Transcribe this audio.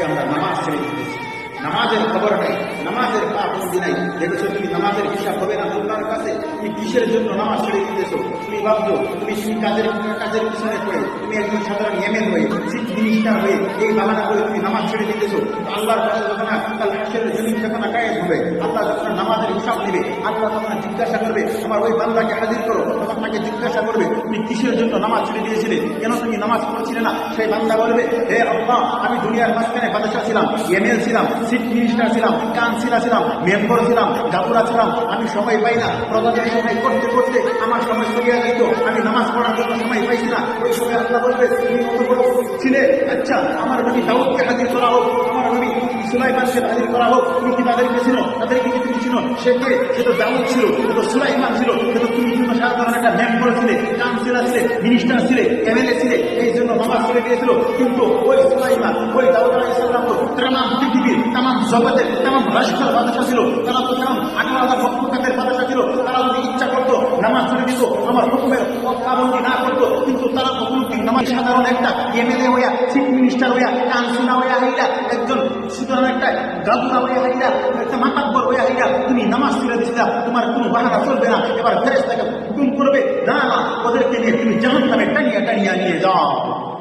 আজকে আমরা নামাজ ছেড়ে দিতেছি নামাজের খবর নেই। নামাজের পাবন্দি নাই। দেখেছ তুমি নামাজের হিসাব হবে না তোমার কাছে? তুমি কিসের জন্য নামাজ ছেড়ে দিতেছো? তুমি ভাবছ, তুমি সেই কাজের কাজের পিছনে পড়ে, তুমি একজন সাধারণ এমএল হয়ে চিফ মিনিস্টার হয়ে এই বাহানা করে তুমি নামাজ ছেড়ে দিতেছো? আল্লাহর কাছে যখন কাল হাসের জমিন যখন কায়েম হবে, আল্লাহ যখন নামাজের হিসাব নেবে আল্লাহ তখন জিজ্ঞাসা করবে আমার ওই বান্দাকে হাজির করো তখন তাকে কিসের জন্য নামাজ ছেড়ে দিয়েছিলে? কেন তুমি নামাজ পড়ছিলে না? সেই বান্দা বলবে, হে আল্লাহ, আমি দুনিয়ার মাঝখানে বাদশা ছিলাম এমএল ছিলাম চিফ মিনিস্টার ছিলাম কাউন্সিলার ছিলাম, মেম্বার ছিলাম জাপুরা ছিলাম, আমি সময় পাই না, প্রজাদের সময় করতে করতে আমার সময় সরিয়ে যেত আমি নামাজ পড়ার জন্য সময় পাইছি না। ওই সময় আল্লাহ বলবে, তুমি কত বড় ছিলে আচ্ছা আমার নবী দাউদকে হাজির করা হোক, আমার নবী সুলাইমানকে হাজির করা হোক, তুমি কি তাদেরকে ছিল তাদেরকে কি তুমি ছিল সে কে? সে তো দাউদ ছিল সে তো তুমি কিন্তু সাধারণ একটা মেম্বার ছিলে কাউন্সিলর ছিলে মিনিস্টার ছিলে এমএলএ ছিলে এই জন্য নামাজ ছেড়ে দিয়েছিল। কিন্তু ওই সুলাইমান ওই দাউদ আলাইসাল্লাম তো তামাম পৃথিবীর, তামাম জগতের, তামাম রাষ্ট্রের বাদশা ছিল। তারা তো তামাম আঠারো হাজার ভক্তকাতের বাদশা ছিল। তারা যদি ইচ্ছা করতো, নামাজ ছেড়ে দিত, আমার হুকুমের পাবন্দি না করতো, কিন্তু তারা তো কোনো নামাজ সাধারণ একটা এমএলএ হইয়া চিফ মিনিস্টার হইয়া কাউন্সিলর হইয়া হইয়া একজন সুতরাং একটা গাবুরা হইয়া হইয়া একটা মাতাব্বর হইয়া হইয়া তুমি নামাজ ছেড়ে দিচ্ছিলা তোমার কোনো বাহানা চলবে না। এবার ফেরেস্তাকে হুকুম করবে না না ওদেরকে